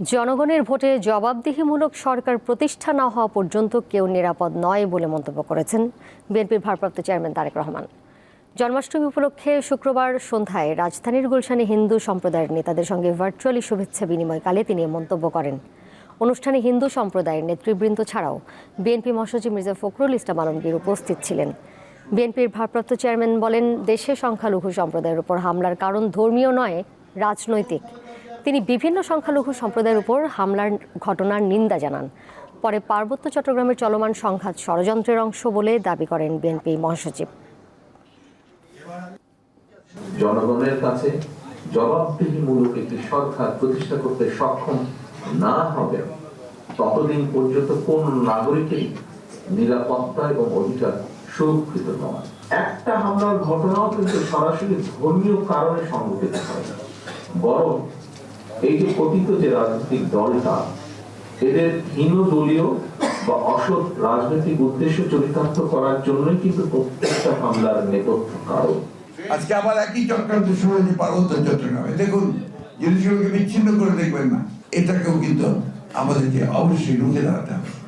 জনগণের ভোটে জবাবদিহিমূলক সরকার প্রতিষ্ঠা না হওয়া পর্যন্ত কেউ নিরাপদ নয় বলে মন্তব্য করেছেন বিএনপির ভারপ্রাপ্ত চেয়ারম্যান তারেক রহমান। জন্মাষ্টমী উপলক্ষে শুক্রবার সন্ধ্যায় রাজধানীর গুলশানে হিন্দু সম্প্রদায়ের নেতাদের সঙ্গে ভার্চুয়ালি শুভেচ্ছা বিনিময়কালে তিনি মন্তব্য করেন। অনুষ্ঠানে হিন্দু সম্প্রদায়ের নেতৃবৃন্দ ছাড়াও বিএনপি মহাসচিব মির্জা ফখরুল ইসলাম আলমগীর উপস্থিত ছিলেন। বিএনপির ভারপ্রাপ্ত চেয়ারম্যান বলেন, দেশে সংখ্যালঘু সম্প্রদায়ের উপর হামলার কারণ ধর্মীয় নয়, রাজনৈতিক। তিনি বিভিন্ন সংখ্যালঘু সম্প্রদায়ের উপর হামলার ঘটনার নিন্দা জানান। পরে পার্বত্য চট্টগ্রামের চলমান সংঘাত ষড়যন্ত্রের অংশ বলে দাবি করেন বিএনপি মহাসচিব। জনগণের কাছে জবাবদিহিমূলক একটি সরকার প্রতিষ্ঠা করতে সক্ষম না হবে ততদিন পর্যন্ত কোন নিরাপত্তা এবং অধিকার সুরক্ষিত নয়। একটা হামলার ঘটনাও কিন্তু সরাসরি ধর্মীয় কারণে সংঘটিত হয় বরং এই যে কথিত যে রাজনৈতিক দলটা, এদের হীন দলীয় বা অসৎ রাজনৈতিক উদ্দেশ্য চরিতার্থ করার জন্যই কিন্তু প্রত্যেকটা হামলার নেপথ্য কারণ। আজকে আবার একই চক্রান্ত শুরু হয়েছে পার্বত্য চট্টগ্রামে। দেখুন জিনিসগুলোকে বিচ্ছিন্ন করে দেখবেন না, এটাকেও কিন্তু আমাদেরকে অবশ্যই রুখে দাঁড়াতে হবে।